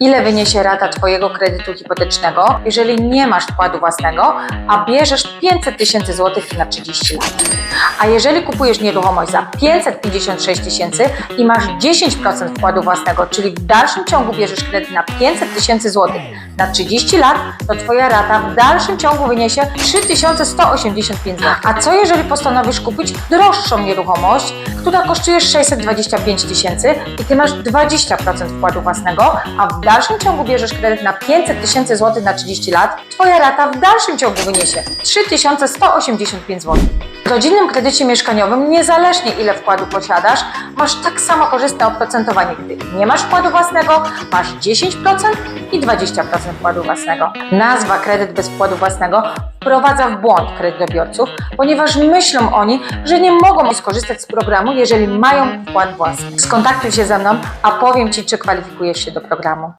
Ile wyniesie rata Twojego kredytu hipotecznego, jeżeli nie masz wkładu własnego, a bierzesz 500 tysięcy złotych na 30 lat? A jeżeli kupujesz nieruchomość za 556 tysięcy i masz 10% wkładu własnego, czyli w dalszym ciągu bierzesz kredyt na 500 tysięcy złotych na 30 lat, to Twoja rata w dalszym ciągu wyniesie 3185 zł. A co jeżeli postanowisz kupić droższą nieruchomość, która kosztuje 625 tysięcy i Ty masz 20% wkładu własnego, a w dalszym ciągu bierzesz kredyt na 500 tysięcy złotych na 30 lat, Twoja rata w dalszym ciągu wyniesie 3185 zł. W rodzinnym kredycie mieszkaniowym, niezależnie ile wkładu posiadasz, masz tak samo korzystne oprocentowanie, gdy nie masz wkładu własnego, masz 10% i 20% wkładu własnego. Nazwa kredyt bez wkładu własnego wprowadza w błąd kredytobiorców, ponieważ myślą oni, że nie mogą skorzystać z programu, jeżeli mają wkład własny. Skontaktuj się ze mną, a powiem Ci, czy kwalifikujesz się do programu.